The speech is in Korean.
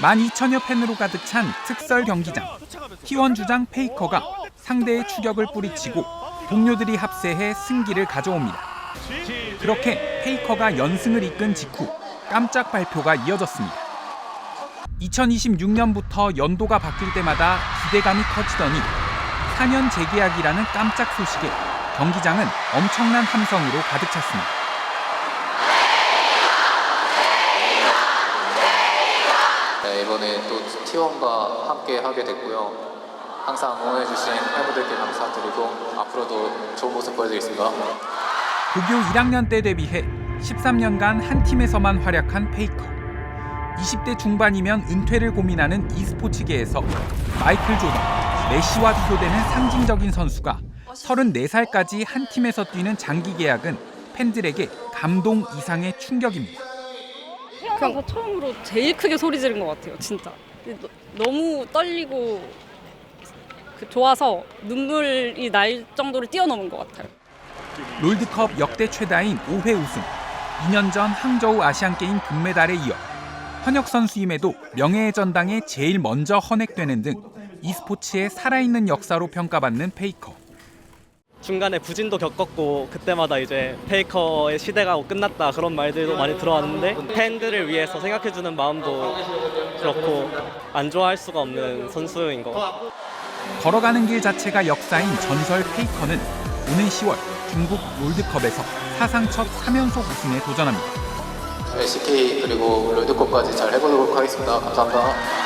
12,000여 팬으로 가득 찬 특설 경기장. T1 주장 페이커가 상대의 추격을 뿌리치고 동료들이 합세해 승기를 가져옵니다. 그렇게 페이커가 연승을 이끈 직후 깜짝 발표가 이어졌습니다. 2026년부터 연도가 바뀔 때마다 기대감이 커지더니 4년 재계약이라는 깜짝 소식에 경기장은 엄청난 함성으로 가득 찼습니다. 이번에 또 T1과 함께 하게 됐고요. 항상 응원해주신 팬분들께 감사드리고 앞으로도 좋은 모습 보여드리겠습니다. 고교 1학년 때 데뷔해 13년간 한 팀에서만 활약한 페이커. 20대 중반이면 은퇴를 고민하는 e스포츠계에서 마이클 조던, 메시와 비교되는 상징적인 선수가 34살까지 한 팀에서 뛰는 장기 계약은 팬들에게 감동 이상의 충격입니다. 태어나서 처음으로 제일 크게 소리 지른 것 같아요, 진짜. 너- 너무 떨리고 그 좋아서 눈물이 날 정도로 뛰어넘은 것 같아요. 롤드컵 역대 최다인 5회 우승, 2년 전 항저우 아시안게임 금메달에 이어 현역 선수임에도 명예의 전당에 제일 먼저 헌액되는 등 e스포츠의 살아있는 역사로 평가받는 페이커. 중간에 부진도 겪었고 그때마다 이제 페이커의 시대가 끝났다 그런 말들도 많이 들어왔는데 팬들을 위해서 생각해주는 마음도 그렇고 안 좋아할 수가 없는 선수인 것 같아요. 걸어가는 길 자체가 역사인 전설 페이커는 오는 10월 중국 롤드컵에서 사상 첫 3연속 우승에 도전합니다. LCK 그리고 롤드컵까지 잘 해보도록 하겠습니다. 감사합니다.